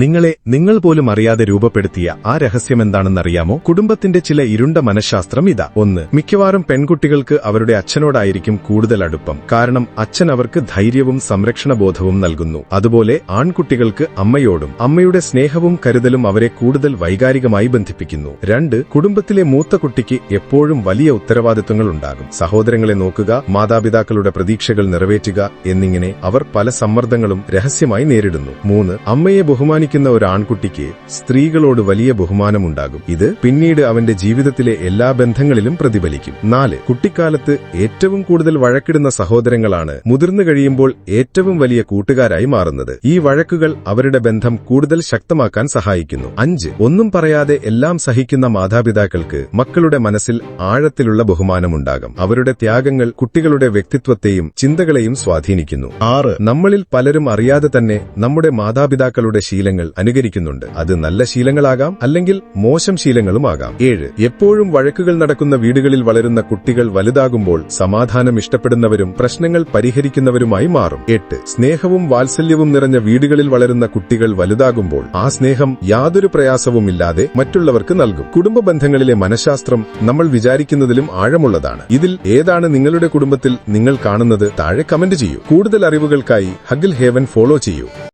നിങ്ങളെ നിങ്ങൾ പോലും അറിയാതെ രൂപപ്പെടുത്തിയ ആ രഹസ്യമെന്താണെന്നറിയാമോ? കുടുംബത്തിന്റെ ചില ഇരുണ്ട മനഃശാസ്ത്രം ഇതാ. ഒന്ന് മിക്കവാറും പെൺകുട്ടികൾക്ക് അവരുടെ അച്ഛനോടായിരിക്കും കൂടുതൽ അടുപ്പം. കാരണം അച്ഛൻ അവർക്ക് ധൈര്യവും സംരക്ഷണബോധവും നൽകുന്നു. അതുപോലെ ആൺകുട്ടികൾക്ക് അമ്മയോടും അമ്മയുടെ സ്നേഹവും കരുതലും അവരെ കൂടുതൽ വൈകാരികമായി ബന്ധിപ്പിക്കുന്നു. രണ്ട് കുടുംബത്തിലെ മൂത്ത കുട്ടിക്ക് എപ്പോഴും വലിയ ഉത്തരവാദിത്വങ്ങൾ ഉണ്ടാകും സഹോദരങ്ങളെ നോക്കുക മാതാപിതാക്കളുടെ പ്രതീക്ഷകൾ നിറവേറ്റുക എന്നിങ്ങനെ അവർ പല സമ്മർദ്ദങ്ങളും രഹസ്യമായി നേരിടുന്നു. മൂന്ന് അമ്മയെ ബഹുമാനിക്കുന്ന ഒരു ആൺകുട്ടിക്ക് സ്ത്രീകളോട് വലിയ ബഹുമാനമുണ്ടാകും. ഇത് പിന്നീട് അവന്റെ ജീവിതത്തിലെ എല്ലാ ബന്ധങ്ങളിലും പ്രതിഫലിക്കും. നാല് കുട്ടിക്കാലത്ത് ഏറ്റവും കൂടുതൽ വഴക്കിടുന്ന സഹോദരങ്ങളാണ് മുതിർന്നു കഴിയുമ്പോൾ ഏറ്റവും വലിയ കൂട്ടുകാരായി മാറുന്നത്. ഈ വഴക്കുകൾ അവരുടെ ബന്ധം കൂടുതൽ ശക്തമാക്കാൻ സഹായിക്കുന്നു. അഞ്ച് ഒന്നും പറയാതെ എല്ലാം സഹിക്കുന്ന മാതാപിതാക്കൾക്ക് മക്കളുടെ മനസ്സിൽ ആഴത്തിലുള്ള ബഹുമാനമുണ്ടാകും. അവരുടെ ത്യാഗങ്ങൾ കുട്ടികളുടെ വ്യക്തിത്വത്തെയും ചിന്തകളെയും സ്വാധീനിക്കുന്നു. ആറ് നമ്മളിൽ പലരും അറിയാതെ തന്നെ നമ്മുടെ മാതാപിതാക്കളുടെ ശീലങ്ങൾ അനുകരിക്കുന്നുണ്ട്. അത് നല്ല ശീലങ്ങളാകാം അല്ലെങ്കിൽ മോശം ശീലങ്ങളുമാകാം. ഏഴ് എപ്പോഴും വഴക്കുകൾ നടക്കുന്ന വീടുകളിൽ വളരുന്ന കുട്ടികൾ വലുതാകുമ്പോൾ സമാധാനം ഇഷ്ടപ്പെടുന്നവരും പ്രശ്നങ്ങൾ പരിഹരിക്കുന്നവരുമായി മാറും. എട്ട് സ്നേഹവും വാത്സല്യവും നിറഞ്ഞ വീടുകളിൽ വളരുന്ന കുട്ടികൾ വലുതാകുമ്പോൾ ആ സ്നേഹം യാതൊരു പ്രയാസവുമില്ലാതെ മറ്റുള്ളവർക്ക് നൽകും. കുടുംബ ബന്ധങ്ങളിലെ മനഃശാസ്ത്രം നമ്മൾ വിചാരിക്കുന്നതിലും ആഴമുള്ളതാണ്. ഇതിൽ ഏതാണ് നിങ്ങളുടെ കുടുംബത്തിൽ നിങ്ങൾ കാണുന്നത് താഴെ കമന്റ് ചെയ്യൂ. കൂടുതൽ അറിവുകൾക്കായി ഹഗിൽ ഹേവൻ ഫോളോ ചെയ്യൂ.